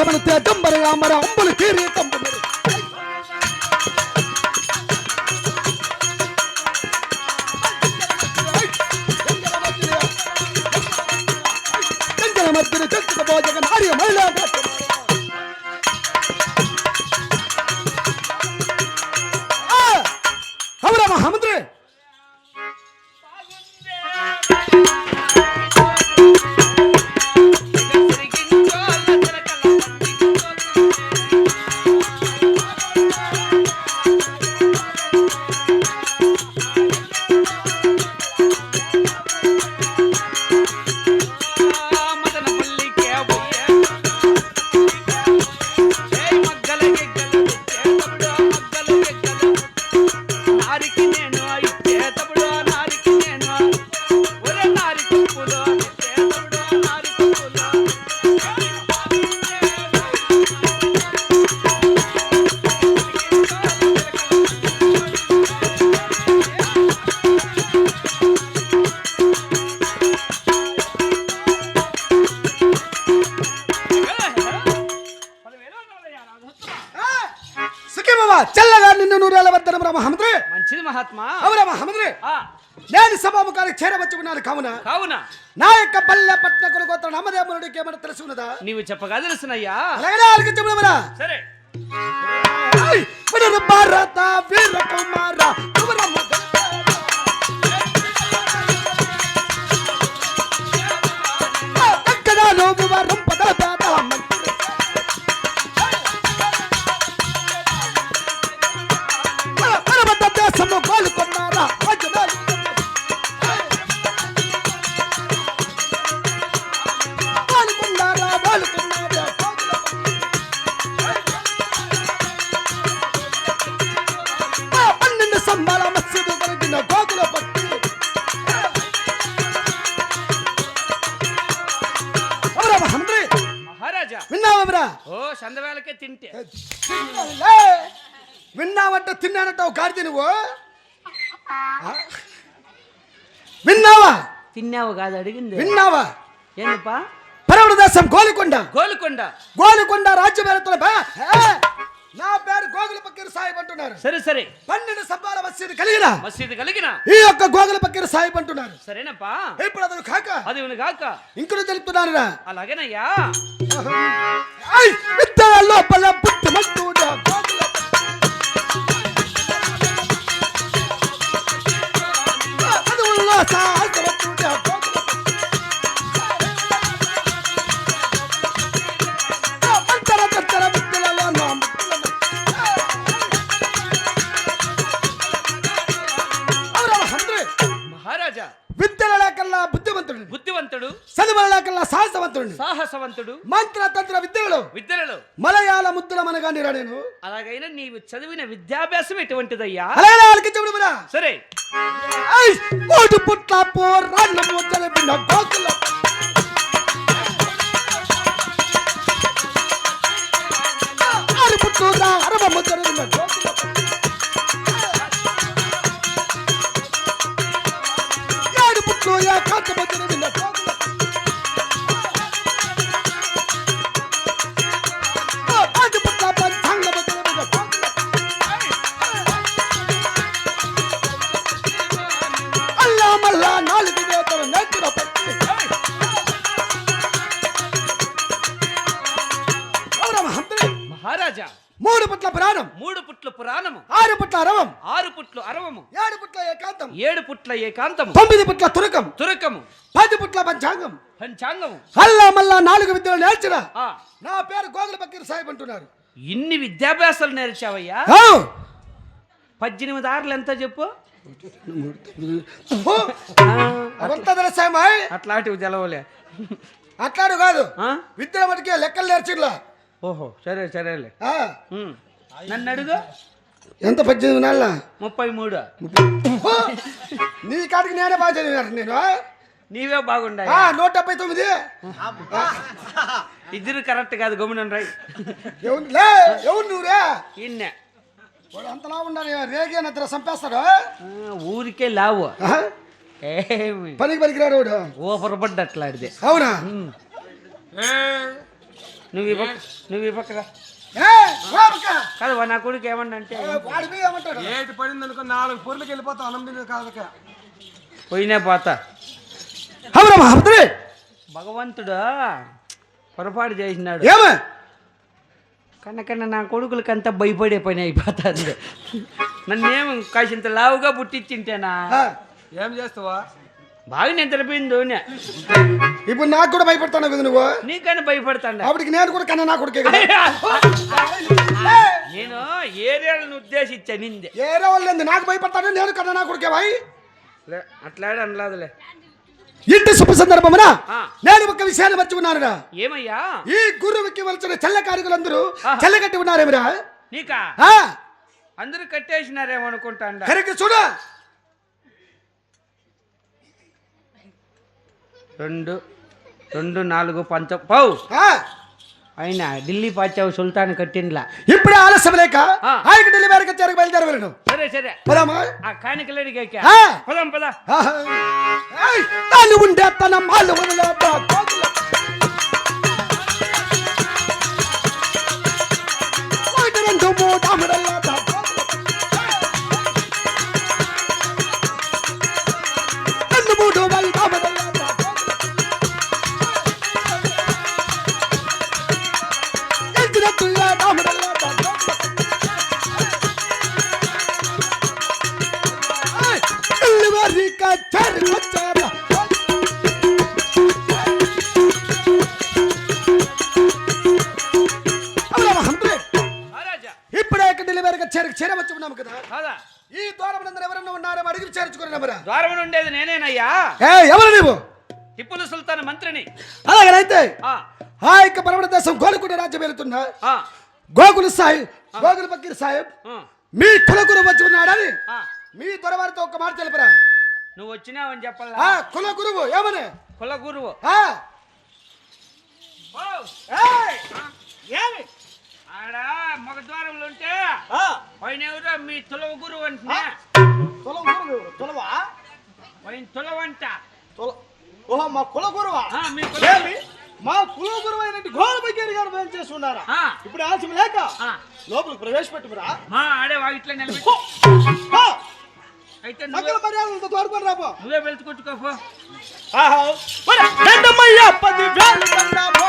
అంబరమనతే డంబర అంబర అంబులు కీరి నారికి నేను మహాత్మా? అవర మహామంత్రి? నేను సభాముఖానికి చేరవచ్చుకున్నాను కావున. కావున. నా యొక్క పల్లె పట్న కొనుగోత నమ్మదేముడికి ఏమైనా తెలిసి ఉన్నదా? నీవు చెప్పగా తెలుసునయ్యా. అలాగే ఆలకించబడమరా సరే. భారత వీర కుమార తింటే. విన్నావంటే తిన్నానంటావు గాడిద నువ్వు? ఆ? విన్నావా? తిన్నావు కాదు అడిగింది. విన్నావా? ఏందప్పా? పరవడ దేశం గోలికొండ. గోలుకొండ. గోలికొండ రాజ్య నా పేరు గోగుల పక్కీరు సాహిబ్ అంటున్నారు సరే సరే పన్నెండు స్తంభాల మసీదు కలిగిన మసీదు కలిగిన ఈ యొక్క గోగుల పక్కీరు సాహిబ్ అంటున్నారు సరేనప్పా ఇప్పుడు అతను కాక అది కాక ఇంకొక తెలుపుతున్నాను రా అలాగేనయ్యా విత్తన లోపల పుట్టి మట్టుడ చదువుల్లో సాహసవంతుడు మంత్ర తంత్ర విద్యలలో. విద్యలలో మలయాళ ముద్దుల మనగాని రా నేను? అలాగైనా నీవు చదివిన విద్యాభ్యాసం ఎటువంటిదయ్యా? మరా సరే. కోటి పుట్ల పోరాళ్ళ ముద్దల ఆరు పుట్టు అరవ ముద్దల గోకుల. మల్లా నాలుగు వేతలు నేర్చిన పట్టి? మహారాజా మూడు పుట్ల పురాణం. మూడు పుట్లు పురాణము. ఆరు పుట్ల అరవం. ఆరు పుట్లు అరవము. ఏడు పుట్ల ఏకాంతం. ఏడు పుట్ల ఏకాంతము. తొమ్మిది పుట్ల తురకం. తురకము. పది పుట్ల పంచాంగం. పంచాంగము. అల్లా మల్లా నాలుగు విద్యలు నేర్చిన. నా పేరు గోగుల బకీర్ సాహిబ్ అంటున్నారు. ఇన్ని విద్యాభ్యాసాలు నేర్చావయ్యా! పద్దెనిమిది ఆరులు ఎంత చెప్పు? అట్లాంటివి తెలవలే. అట్లాడు కాదు. ఆ? విద్యల మటుకే లెక్కలు నేర్చిట్లా ఓహో సరే సరేలే. నన్ను అడుగు. ఎంత పద్దెనిమిది నెలల ముప్పై మూడు! నీ కాడికి నేనే బాగా చదివినారు నేను? నీవే బాగుండాయి. ఆ, నూట డెబ్బై తొమ్మిది. ఇద్దరు కరెక్ట్ కాదు గమనం రై ఎవరు లే ఎవరు నువ్వురే? ఇన్నే వాడు అంతలా ఉండాలి రేగే నిద్ర చంపేస్తాడు ఊరికే లావు. పనికి పనికిరాడు వాడు? ఊపరపడ్డ అట్లాడితే అవునా నువ్వు నువ్వు ఇవ్వకరా ఏ, గోపక్క. కాదు వా, నా కొడుకు ఏమన్నా అంటే ఏటి పడింది అనుకో నాలుగు పొర్లకి వెళ్ళిపోతాం అన్నం కాదక. పోయినా పోతా. భగవంతుడు? పొరపాటు చేసినాడు. ఏమే? కన్నకన్నా నా కొడుకులకి అంతా భయపడే పని అయిపోతుంది. నన్నేం కాసింత లావుగా పుట్టించింటేనా ఏం చేస్తావా? బాగా నిద్రపోయింది ఇప్పుడు నాకు కూడా భయపడతాను కదా నువ్వు? నీకని భయపడతాండ? అప్పటికి నేను కూడా కన్నా నా కొడుకే కదా. నేను ఏరియాలను ఉద్దేశించా నిందే. ఏరే వాళ్ళు నాకు భయపడతాను నేను కన్నా నా కొడుకే భాయ్ లే, అట్లాడే అనలాదులే. ఇంటి శుభ సందర్భమున. నేను ఒక విషయాన్ని మర్చిపోన్నానురా ఏమయ్యా? ఈ గురువుకి వచ్చిన చెల్ల కారికులందరూ చెల్లగట్టి ఉన్నారేమిరా? నీకా? అందరూ కట్టేసినారేమో అనుకుంటాండ. కరెక్ట్ చూడు. రెండు రెండు నాలుగు పంచ. పావు ఆ, అయినా ఢిల్లీ పాచావు సుల్తాన్ కట్టిండ్లా. ఇప్పుడే ఆలస్యం లేక ఆ. ఆయనకి ఢిల్లీ మేరకు చేరకు బయలుదేరవలను. సరే సరే. పదామా? ఆ కానికలడికి ఎక్కా ఆ. పదం పద. తాను ఉండే తన మాలు రెండు మూడు అమరల్లొద్దా, కదా. ఈ ద్వారమునందరూ ఎవరన్నా ఉన్నారో? అడిగి చేర్చుకున్నామరా ద్వారం ఉండేది నేనేనయ్యా. ఏ ఎవరు నీవు? టిప్పులు సుల్తాన్ మంత్రిని. అలాగనైతే ఆ, యొక్క పరమణ దేశం గోలుకుంట రాజ్యం వెళుతున్నా ఆ, గోకుల సాహిబ్ గోకుల సాహిబ్ మీ కులగురు వచ్చి ఉన్నాడని. మీ దొరవారితో ఒక మాట తెలుపరా నువ్వు వచ్చినావని చెప్పాలా కుల గురువు ఏమని? కుల గురువు. ఏమి? ఆడ మగ ద్వారంలో ఉంటే పైన ఎవరో మీ తులవ గురువు అంటున్నా. పైన తులవంట. ఓహో మా కుల గురువా? మీ ఏమి? మా కుల గురువు అయినట్టు ఘోర బగ్గేరి గారు మేలు చేస్తున్నారా ఇప్పుడు ఆలస్యం లేక. లోపలికి ప్రవేశపెట్టుకురా మా ఆడే వాగిట్లో నిలబెట్టి. సకల నువ్వే మర్యాదలతో తోడుకొని రాపో నువ్వే వెళ్తుకొచ్చుకోపో రెండమ్మయ్య పది వేలు కన్నామో